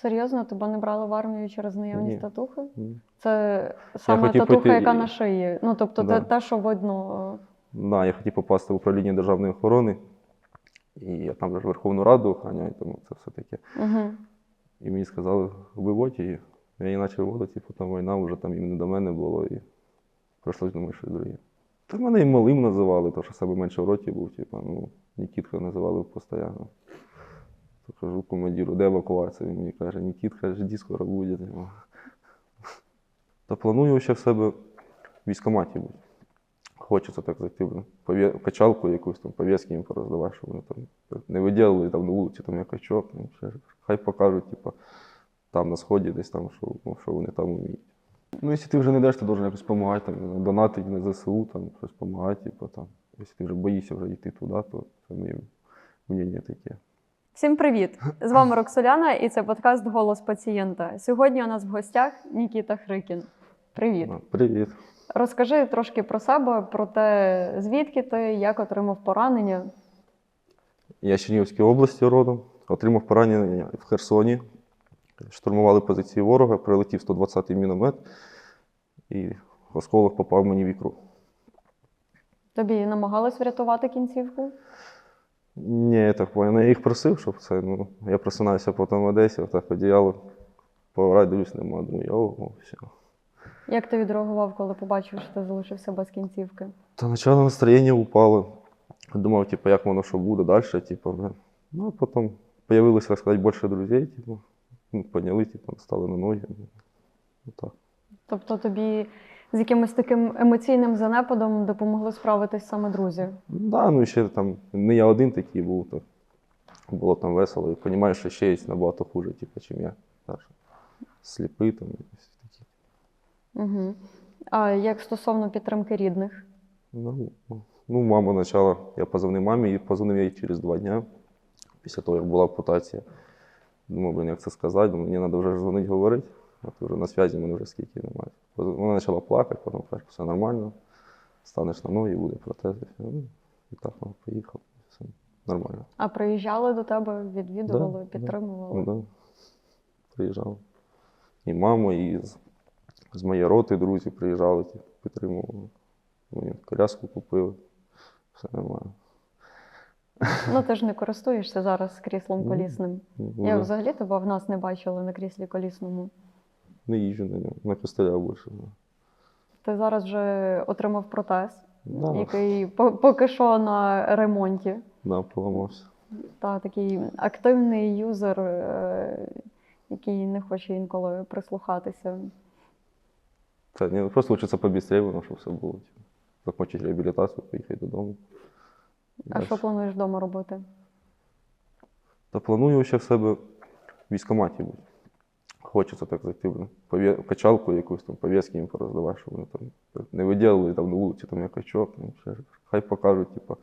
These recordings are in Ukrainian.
Серйозно, тебе не брали в армію через наявність Ні. татухи? М. Це саме хотів татуха, пойти- яка на шиї. Ну, тобто Да. те, те, що видно. Да, я хотів попасти в управління державної охорони, і я там вже ж Верховну Раду охороняю, тому це все таке. Угу. І мені сказали, виводь її. Я її почав виводити, і потім війна вже там іменно до мене було, і прийшлось думати, що друге. Та мене і малим називали, то що себе менше в роті був, типу, ну, Нікітка називали постійно. Кажу командиру, де евакуація? Він мені каже, Нікітка, жди, скоро буде. Та планую ще в себе в військкоматі бути. Хочеться так зайти, блін, качалку якусь там, пов'язки їм пороздавати, щоб вони там не виділили там на вулиці там я хай покажуть, типу, там на сході, десь там, що, ну, що вони там вміють. Ну, якщо ти вже не йдеш, ти должен якось допомагати, там, донатити на ЗСУ, там, щось допомагати, типу, там. Якщо ти вже боїшся вже йти туди, то це моє мнення таке. Всім привіт! З вами Роксоляна і це подкаст Голос пацієнта. Сьогодні у нас в гостях Нікіта Хрикін. Привіт. Привіт. Розкажи трошки про себе, про те, звідки ти, як отримав поранення. Я з Чернігівської області родом, отримав поранення в Херсоні. Штурмували позиції ворога, прилетів 120-й міномет, і осколок попав мені в ікру. Тобі намагались врятувати кінцівку? Ні, я так понял. Я їх просив, щоб це. Ну, я просинаюся потім в Одесі, отак одіяло, дивлюсь, нема. Думаю, ого, все. Як ти відреагував, коли побачив, що ти залишився без кінцівки? Та начало настроєння упало. Думав, типу, як воно що буде далі, типу, блин. Ну, а потім появилось, так сказати, більше друзей, типу, ну, підняли, типу, стали на ноги. Ну, так. Тобто тобі з якимось таким емоційним занепадом допомогли справитись саме друзі? Да, ну ще там не я один такий був, то було там весело. І розумієш, що ще є набагато хуже, типу, чим я. Так, сліпий там якісь такі. Угу. А як стосовно підтримки рідних? Ну, ну, мама почала, я позвонив мамі і позвонив їй через два дні, після того, як була ампутація. Думав, блин, як це сказати, мені треба вже дзвонити, говорити. От вже на зв'язі мене вже скільки немає. Вона почала плакати, потім каже, все нормально, станеш на ноги, буде протез. Ну, і так вона поїхала, все нормально. А приїжджали до тебе, відвідували, Да, да. підтримували? Ну, да. Приїжджав. І мама, і з, з моєї роти друзі приїжджали, підтримували. Мені коляску купили. Все нормально. Ну ти ж не користуєшся зараз кріслом Ну, колісним. Ну, Я взагалі тебе в нас не бачила на кріслі колісному. Не їжджу на ньому, на костелях більше. Ти зараз вже отримав протез, Да, який поки що на ремонті. да, поламався. Та такий активний юзер, е, який не хоче інколи прислухатися. Та, ні, ну, просто хочеться побістрее, воно, щоб все було. Типу. Закончити реабілітацію, поїхати додому. А дальше. що плануєш вдома робити? Та планую ще в себе в військкоматі бути. Хочеться так зайти, повє- качалку якусь там, пов'язки їм пороздавати, щоб вони там не виділили там на вулиці, там я качок, ну, хай покажуть, типу,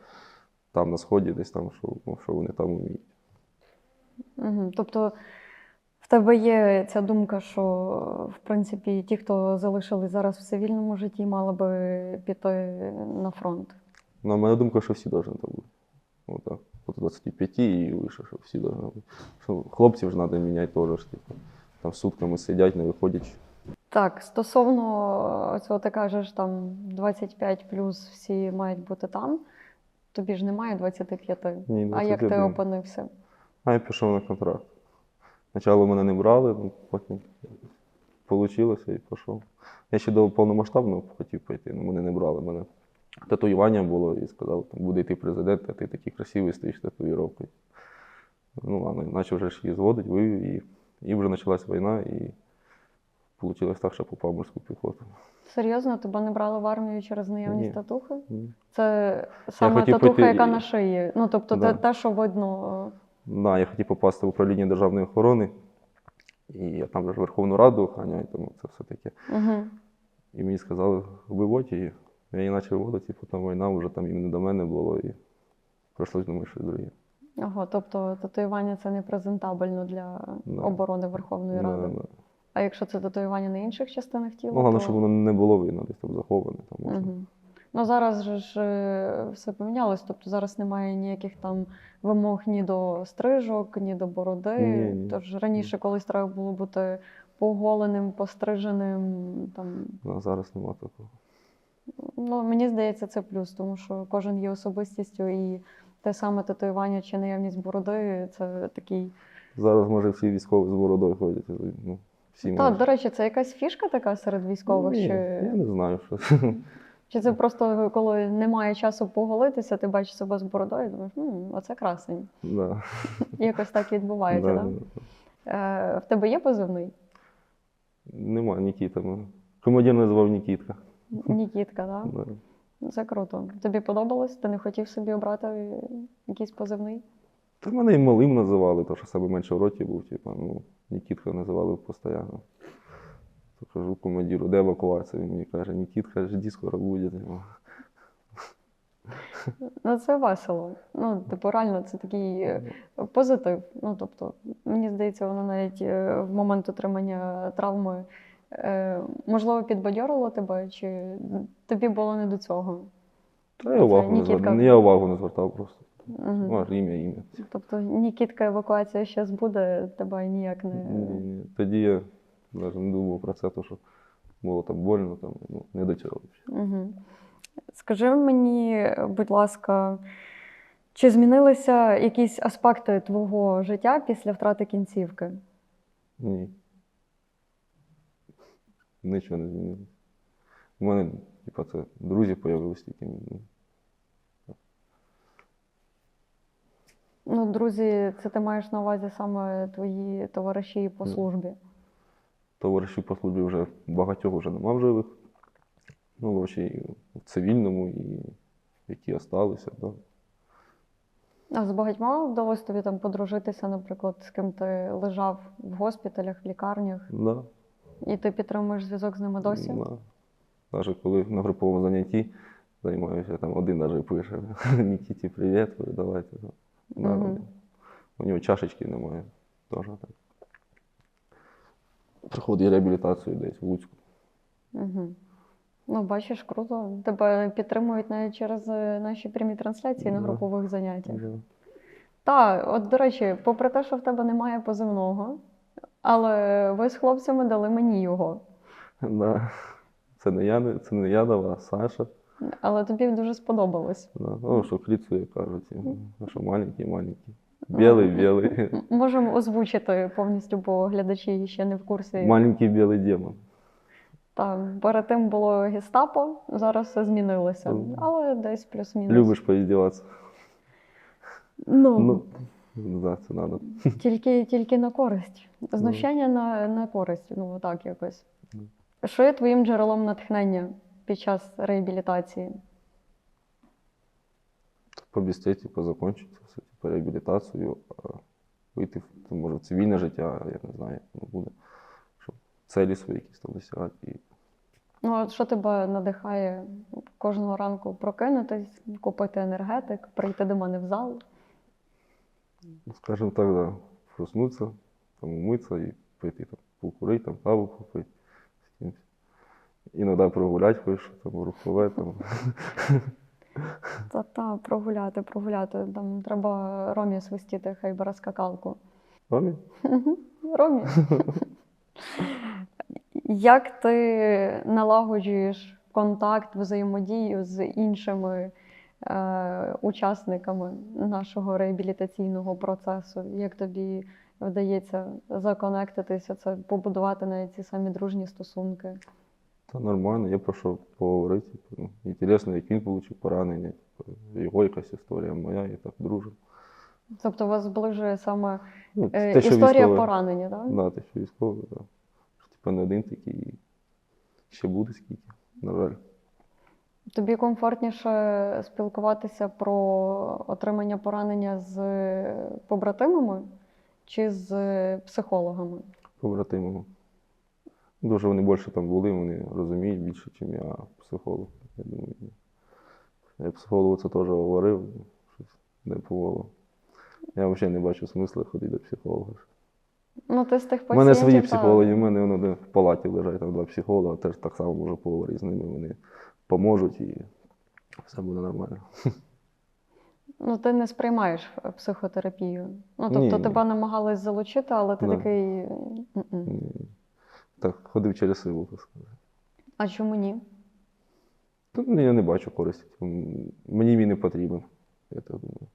там на сході, десь там, що, ну, що вони там вміють. Угу. Тобто в тебе є ця думка, що в принципі ті, хто залишились зараз в цивільному житті, мали би піти на фронт. На моя думка, що всі повинні там бути. Отак. От 25 і вище, що всі повинні бути. Хлопців ж треба міняти теж, типу. Там сутками сидять, не виходять. Так, стосовно цього, ти кажеш, там 25 плюс всі мають бути там. Тобі ж немає 25. Ні, А як ти опинився? А я пішов на контракт. Спочатку мене не брали, ну, потім вийшло і пішов. Я ще до повномасштабного хотів пойти, але мене не брали. Мене татуювання було і сказали, там буде йти президент, а ти такий красивий стоїш татуїровкою. Ну ладно, почав вже ж її зводити, вивів і, і вже почалась війна, і вийшло так, що попав в морську піхоту. Серйозно, тебе не брали в армію через наявність Ні. татухи? М. Це саме хотів татуха, пойти яка на шиї. Ну, тобто, Да. те, те, що видно. Да, я хотів попасти в управління державної охорони, і я там вже ж Верховну Раду охороняю, тому це все таке. Угу. І мені сказали, виводь її. Я її почав виводити, і потім війна вже там іменно до мене було, і прийшлось думати, що друге. Ага, тобто татуювання це не презентабельно для Да. оборони Верховної Да, Ради. да. А якщо це татуювання на інших частинах тіла, Ну, головне, то... щоб воно не було видно, десь там заховане. Там можна. Угу. Ну зараз же ж е, все помінялось, тобто зараз немає ніяких там вимог ні до стрижок, ні до бороди. Ні, ні. Тож раніше колись треба було бути поголеним, постриженим. Там, Ну, А зараз нема такого. ну, мені здається, це плюс, тому що кожен є особистістю і те саме татуювання чи наявність бороди це такий. Зараз, може, всі військові з бородою ходять. Ну, всі Та, майже. до речі, це якась фішка така серед військових. Ні, чи... Я не знаю, що. Чи це просто коли немає часу поголитися, ти бачиш себе з бородою і думаєш, «М, оце красень. Да. Якось так і відбувається, Да, так? да. Е, в тебе є позивний? Нема Нікіта. мене. Командир називав Нікітка. Нікітка, так? Да. Це круто. Тобі подобалось? Ти не хотів собі обрати якийсь позивний? Та мене і малим називали, то що себе менше в роті був, типу, ну, Нікітка називали постійно. То кажу командиру, де евакуація? Він мені каже, Нікітка, жди, скоро буде. Ну, це весело. Ну, типу, реально, це такий е, позитив. Ну, тобто, мені здається, воно навіть е, в момент отримання травми можливо підбадьорило тебе, чи тобі було не до цього? Та я увагу не звертав. Я увагу не звертав просто. Ну, ім'я, ім'я. Тобто Нікітка евакуація зараз буде, тебе ніяк не. Ні, ні. Тоді я навіть не думав про це, то що було там больно, там, ну, не до цього. Угу. Скажи мені, будь ласка, чи змінилися якісь аспекти твого життя після втрати кінцівки? Ні. Нічого не змінилося. У мене, типа, це друзі появилися тільки. ну, Ну, друзі, це ти маєш на увазі саме твої товариші по службі. Товаришів по службі вже багатьох вже нема в живих. Ну, взагалі, і в цивільному, і які осталися. Да. А з багатьма вдалося тобі там подружитися, наприклад, з ким ти лежав в госпіталях, в лікарнях, Да. І ти підтримуєш зв'язок з ними досі? Да. Навіть коли на груповому занятті займаюся, там один навіть пише Нікіті, привіт, давайте. ну. Да, Мгм. У нього чашечки немає. Теж так. Проходить реабілітацію десь в Луцьку. Угу. Ну, бачиш, круто. Тебе підтримують навіть через е, наші прямі трансляції на групових заняттях. Да. Так, от до речі, попри те, що в тебе немає позивного, але ви з хлопцями дали мені його. Да. Це не я, це не я дав, а Саша. Але тобі дуже сподобалось. Да. Ну, що кліцує, кажуть. Що маленький, маленький. Білий, білий. Можемо озвучити повністю, бо глядачі ще не в курсі. Маленький білий демон. Так, перед тим було гестапо, зараз все змінилося. Але десь плюс-мінус. Любиш поіздіватися. Ну, Ну, да, це треба. Тільки, тільки на користь. Знущання на, на користь, ну так якось. Що є твоїм джерелом натхнення під час реабілітації? По безстеті, позакончити все, типу, реабілітацію, а вийти в, може, в цивільне життя, я не знаю, як воно буде. Щоб цілі свої якісь там досягати. І Ну, от що тебе надихає кожного ранку прокинутись, купити енергетик, прийти до мене в зал? Скажем так, да, проснуться, там, умыться и пойти там, покурить, там, каву попить. с кем-то. Иногда прогулять кое-что, там, рухове, там. Та-та, прогуляти, прогуляти. Там треба Ромі свистіти, хай бере скакалку. Ромі? Ромі. Як ти налагоджуєш контакт, взаємодію з іншими учасниками нашого реабілітаційного процесу? Як тобі вдається законектитися, це побудувати навіть ці самі дружні стосунки? Та нормально, є про що поговорити. Типу, ну, інтересно, як він отримав поранення, типу, його якась історія, моя, і так дружимо. Тобто вас зближує саме Ну, е, те, історія військове. поранення, так? Да, те, що військовий, да. Що, типу, не один такий, ще буде скільки, на жаль. Тобі комфортніше спілкуватися про отримання поранення з побратимами чи з психологами? побратимами. Дуже вони більше там були, вони розуміють більше, ніж я психолог. Я думаю. Я психологу це теж говорив, щось не поволо. Я взагалі не бачу смисла ходити до психолога. Ну, ти з тих У мене свої психологи, у мене вони в палаті лежать там два психолога, теж так само можу поговорити з ними, вони поможуть і Все буде нормально. Ну, ти не сприймаєш е, психотерапію. Ну, тобто Ні, тебе намагались залучити, але ти Да. такий. «М-м». Ні. Так, ходив через силу, так сказати. А чому ні? Тут я не бачу користі. М, Мені він не потрібен, я так думаю.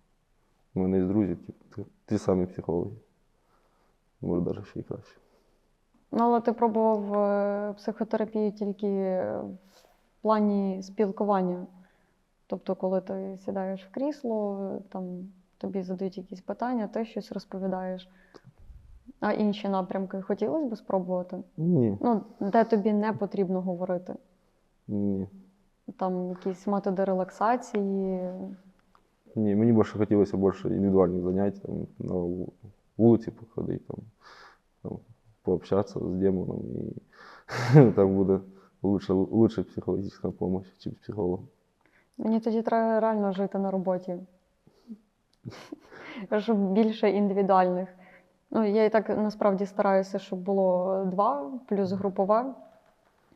У мене є друзі, ті, ті, ті самі психологи. Може, навіть ще й краще. Ну, але ти пробував е, психотерапію тільки в плані спілкування. Тобто, коли ти сідаєш в крісло, там тобі задають якісь питання, ти щось розповідаєш. А інші напрямки хотілося б спробувати? Ні, Ну, де тобі не потрібно говорити. ні. Там якісь методи релаксації. Ні, мені більше хотілося більше індивідуальних занять, там, на вулиці походити, там, там, пообщатися з демоном, і там буде лучше, лучше психологічна допомога, ніж психолог. Мені тоді треба реально жити на роботі. Щоб більше індивідуальних. Ну, я і так насправді стараюся, щоб було два, плюс групове.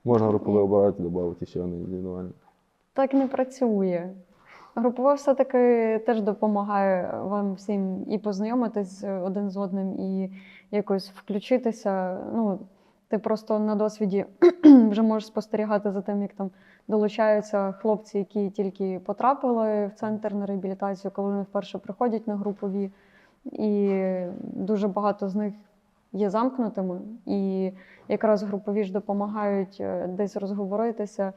Можна групове обирати, додати ще одне індивідуальне. Так не працює. Групове все-таки теж допомагає вам всім і познайомитись один з одним, і якось включитися. Ну, ти просто на досвіді вже можеш спостерігати за тим, як там долучаються хлопці, які тільки потрапили в центр на реабілітацію, коли вони вперше приходять на групові. І дуже багато з них є замкнутими. І якраз групові ж допомагають е, десь розговоритися.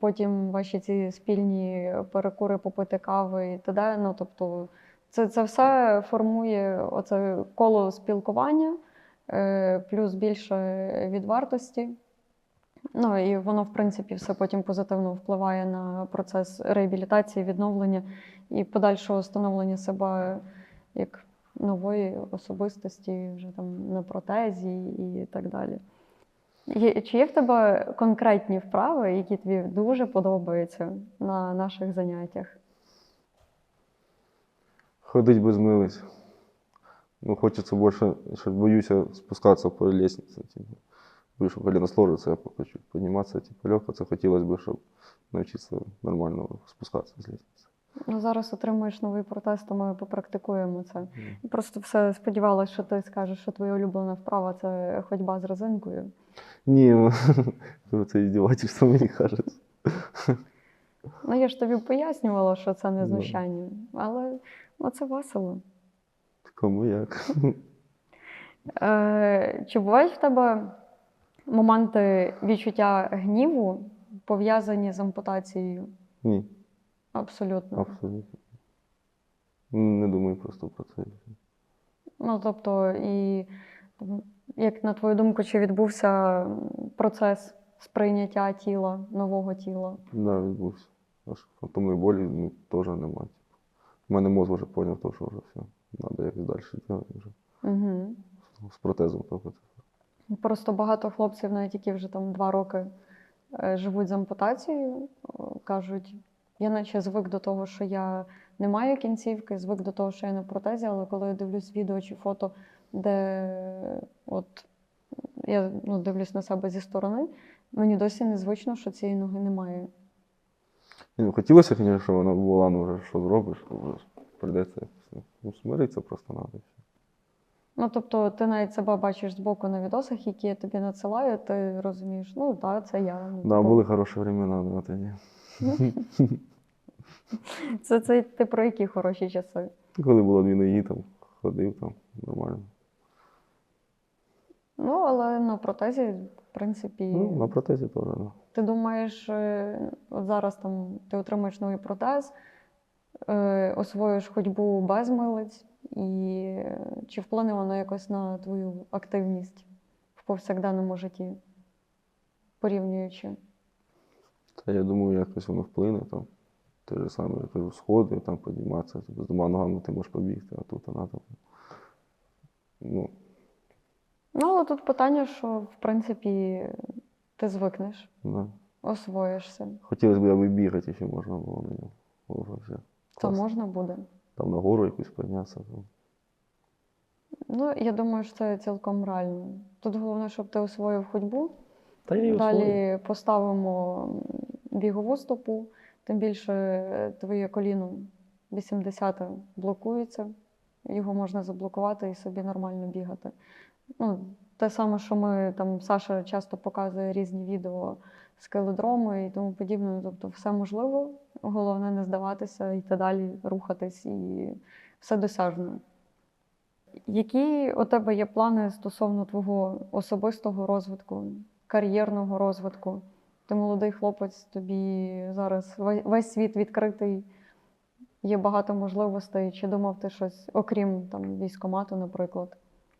Потім ваші ці спільні перекури попити кави і т.д. Ну, тобто, це, це все формує оце коло спілкування, плюс більше відвартості. Ну і воно, в принципі, все потім позитивно впливає на процес реабілітації, відновлення і подальшого становлення себе як нової особистості, вже там на протезі і так далі. Чи є в тебе конкретні вправи, які тобі дуже подобаються на наших заняттях? Ходить без милиць. Ну, хочеться більше, що боюся спускатися по лестниці. Типу. Боюсь, що коліно сложиться, я хочу підніматися, типу, легко. Це хотілося б, щоб навчитися нормально спускатися з лестниці. Ну, зараз отримуєш новий протез, то ми попрактикуємо це. Просто все сподівалася, що ти скажеш, що твоя улюблена вправа це ходьба з резинкою. Ні, ну, це іздівательство, мені кажеться. Ну, я ж тобі пояснювала, що це не Да. знущання, але ну, це весело. Кому як. Е, чи бувають в тебе моменти відчуття гніву, пов'язані з ампутацією? Ні, Абсолютно. абсолютно. Не думаю просто про це. Ну, тобто, і як на твою думку, чи відбувся процес сприйняття тіла, нового тіла? Да, відбувся. Фантомної болі ну, теж немає. Типу. У мене мозок вже зрозумів, що вже все. Треба якось далі робити вже. Угу. З протезом тільки. Просто багато хлопців, навіть які вже там два роки е, живуть з ампутацією, кажуть, я наче звик до того, що я не маю кінцівки, звик до того, що я на протезі, але коли я дивлюсь відео чи фото, де от я ну, дивлюсь на себе зі сторони, мені досі незвично, що цієї ноги немає. Ну, хотілося, звісно, щоб вона була, ну вже що зробиш, вже прийдеться ну, смиритися просто треба. Ну, тобто, ти навіть себе бачиш збоку на відосах, які я тобі надсилаю, ти розумієш, ну так, це я. Ну, Да, типу, були хороші времена на тоді. Це, це ти про які хороші часи? Коли було дві ноги, там ходив там нормально. Ну, але на протезі, в принципі, Ну, на протезі теж, да. ти думаєш, е, от зараз там ти отримаєш новий протез, освоїш ходьбу без милиць, і е, чи вплине воно якось на твою активність в повсякденному житті, порівнюючи? Та я думаю, якось воно вплине там. Те ж саме, ти сходи, там підніматися, типу, з двома ногами ти можеш побігти, а тут вона там. Ну, Ну, але тут питання, що в принципі ти звикнеш, да. освоїшся, Хотілося б, аби бігати ще можна було на ньому. То класно. можна буде. Там на гору якусь піднятися. Ну, я думаю, що це цілком реально. Тут головне, щоб ти освоїв ходьбу. Та я її Далі освоїв. поставимо бігову стопу, Тим більше е, твоє коліно 80 блокується, його можна заблокувати і собі нормально бігати. Ну, те саме, що ми там Саша часто показує різні відео з келедрому і тому подібне. Тобто, все можливо. Головне не здаватися, йти далі, рухатись і все досяжно. Які у тебе є плани стосовно твого особистого розвитку, кар'єрного розвитку? Ти молодий хлопець, тобі зараз весь світ відкритий, є багато можливостей. Чи думав ти щось, окрім там військомату, наприклад?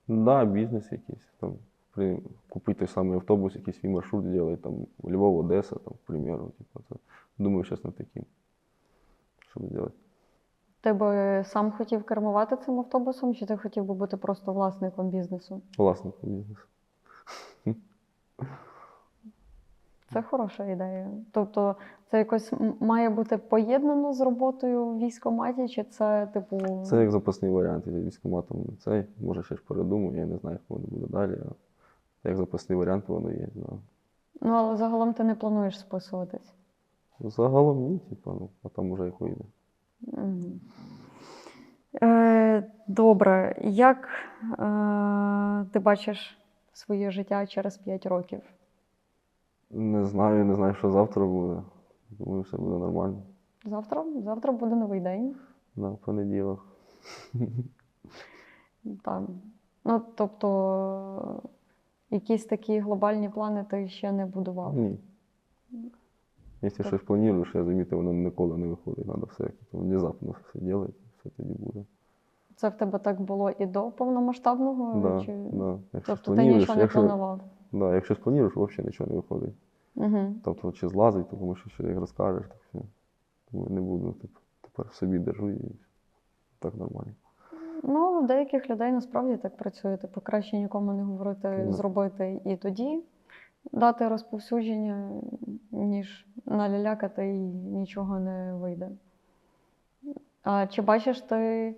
Да, бізнес якийсь. Там, при, купити той самий автобус, якийсь свій маршрут зробити, там, Львов, Одеса, там, к примеру. Типу, це. Думаю, зараз над таким. Щоб зробити. Ти би сам хотів кермувати цим автобусом, чи ти хотів би бути просто власником бізнесу? Власником бізнесу. Це хороша ідея. Тобто, це якось має бути поєднано з роботою в військкоматі, чи це типу. Це як запасний варіант. Я військкоматом цей, може ще ж передумаю, я не знаю, як воно буде далі. Як запасний варіант воно є. Да. Ну, але загалом ти не плануєш списуватись. Загалом ні, типу, ну, а там уже як вийде. Е, добре. Як е, ти бачиш своє життя через 5 років? Не знаю, не знаю, що завтра буде. Думаю, все буде нормально. Завтра? Завтра буде новий день. На понеділок. Там. Ну, тобто, якісь такі глобальні плани ти ще не будував. Ні. Якщо Так. щось плануєш, я замітив, воно ніколи не виходить. Треба все внезапно все робити, все тоді буде. Це в тебе так було і до повномасштабного? Да, чи... да. Якщо Тобто ти нічого не якщо, планував? да, якщо плануєш, взагалі нічого не виходить. Угу. Тобто, чи злазить, тому що ще як розкажеш, так все. Тому не буду. Типу, тепер в собі держу і так нормально. Ну, у деяких людей насправді так працює. Типу, краще нікому не говорити, Ну. зробити і тоді дати розповсюдження, ніж налялякати і нічого не вийде. А чи бачиш ти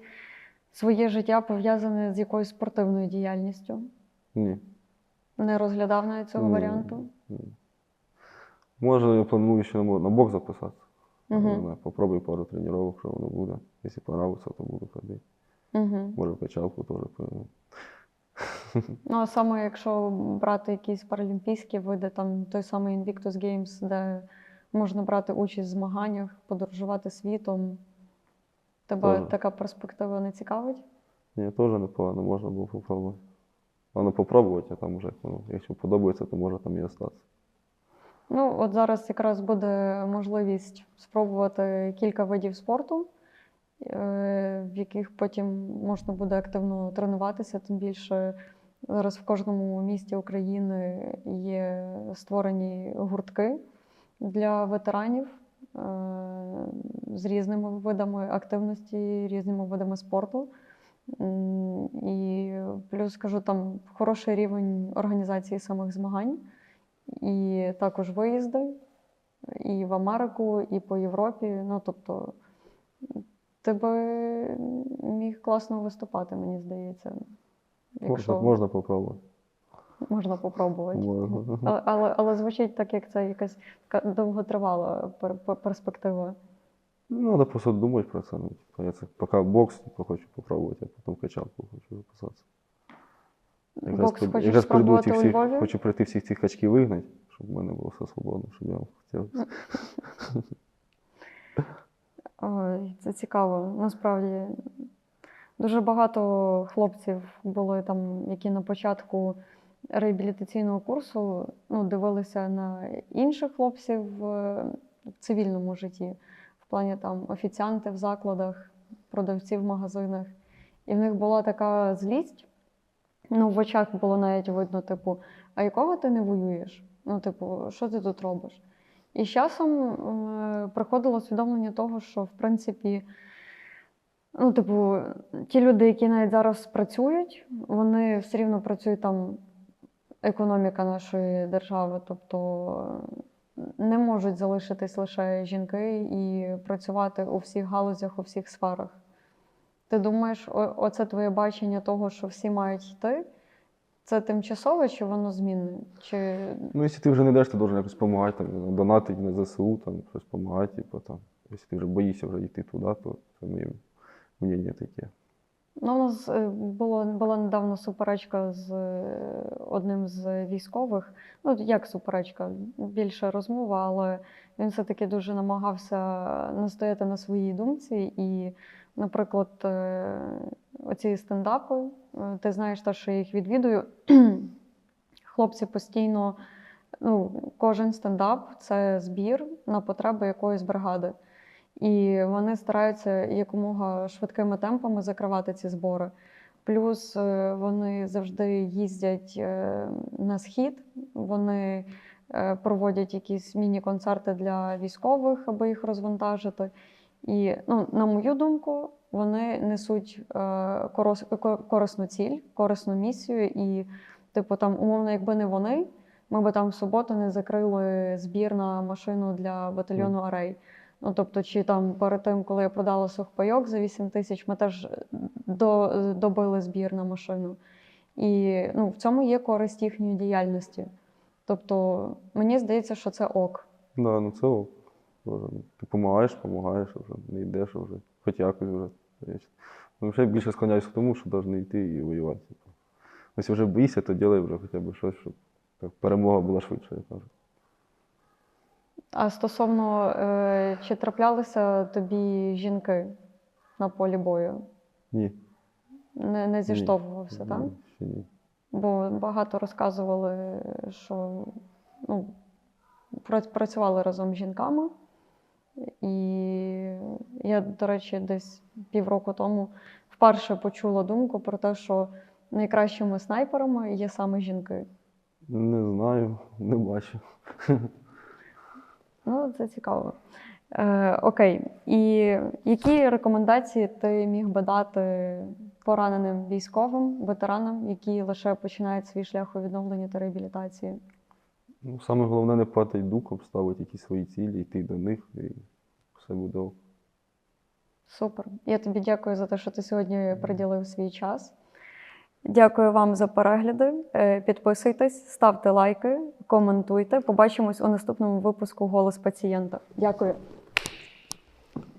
своє життя пов'язане з якоюсь спортивною діяльністю? Ні. Не розглядав навіть цього Ні, варіанту? ні. Може, я планую ще на, бокс записатися. Угу. Попробую пару тренувань, що воно буде. Якщо подобається, то буду ходити. Угу. Може, качалку теж. Ну, а саме якщо брати якісь паралімпійські види, там той самий Invictus Games, де можна брати участь в змаганнях, подорожувати світом. Тебе Тоже. така перспектива не цікавить? Ні, теж непогано, можна було попробувати. Головне попробувати, а там вже, воно, якщо подобається, то може там і остатися. Ну, от зараз якраз буде можливість спробувати кілька видів спорту, в яких потім можна буде активно тренуватися. Тим більше зараз в кожному місті України є створені гуртки для ветеранів е, з різними видами активності, різними видами спорту. І плюс скажу, там хороший рівень організації самих змагань і також виїзди і в Америку, і по Європі. Ну, тобто, ти би міг класно виступати, мені здається. Якщо Можна, можна попробувати. можна попробувати. Можна. Але, але, але звучить так, як це якась така довготривала пер- пер- перспектива. Ну, треба просто думати про це. Ну, типу, я це поки бокс типу, хочу попробувати, а потім качалку хочу записатися. Бокс хочеш якраз спробувати ці у всіх, Львові? хочу прийти всіх цих качків вигнати, щоб в мене було все свободно, щоб я хотів. Ой, це цікаво. Насправді дуже багато хлопців були там, які на початку реабілітаційного курсу ну, дивилися на інших хлопців в цивільному житті, в плані там офіціанти в закладах, продавці в магазинах. І в них була така злість. Ну, в очах було навіть видно, типу, а якого ти не воюєш? Ну, типу, що ти тут робиш? І з часом е, приходило усвідомлення того, що в принципі, ну, типу, ті люди, які навіть зараз працюють, вони все рівно працюють там економіка нашої держави, тобто е, не можуть залишитись лише жінки і працювати у всіх галузях, у всіх сферах. Ти думаєш, оце твоє бачення того, що всі мають йти, Це тимчасове чи воно змінне? Чи Ну, якщо ти вже не йдеш, ти должен якось допомагати, там, донатити на ЗСУ, там, щось допомагати, типу, там. Якщо ти вже боїшся вже йти туди, то це моє мнення таке. Ну, у нас е, було, була недавно суперечка з е, одним з військових. Ну, як суперечка, більше розмова, але він все-таки дуже намагався настояти на своїй думці. І, наприклад, е, оці стендапи, е, ти знаєш те, що я їх відвідую. Хлопці постійно, ну, кожен стендап це збір на потреби якоїсь бригади. І вони стараються якомога швидкими темпами закривати ці збори. Плюс е, вони завжди їздять е, на схід, вони проводять якісь міні-концерти для військових, аби їх розвантажити. І, ну, на мою думку, вони несуть е, корос- корисну ціль, корисну місію. І, типу, там, умовно, якби не вони, ми би там в суботу не закрили збір на машину для батальйону Арей. Ну, тобто, чи там перед тим, коли я продала сухпайок за 8 тисяч, ми теж до, добили збір на машину. І ну, в цьому є користь їхньої діяльності. Тобто, мені здається, що це ок. Да, ну це ок. Ти допомагаєш, допомагаєш, вже не йдеш вже, хоч якось вже. Ну, ще більше склоняюся к тому, що повинен йти і воювати. Якщо вже боїшся, то ділай вже хоча б щось, щоб так, перемога була швидше, я кажу. А стосовно, е, чи траплялися тобі жінки на полі бою? Ні. Не, не зіштовхувався, так? Ні, ще ні. Бо багато розказували, що ну, працювали разом з жінками. І я, до речі, десь півроку тому вперше почула думку про те, що найкращими снайперами є саме жінки. Не знаю, не бачу. Ну, це цікаво. Е, окей. І які рекомендації ти міг би дати пораненим військовим, ветеранам, які лише починають свій шлях у відновленні та реабілітації? Ну, саме головне не падати духом, ставити якісь свої цілі, йти до них і все буде ок. Супер. Я тобі дякую за те, що ти сьогодні приділив свій час. Дякую вам за перегляди. Е, Підписуйтесь, ставте лайки, коментуйте. Побачимось у наступному випуску Голос пацієнта. Дякую.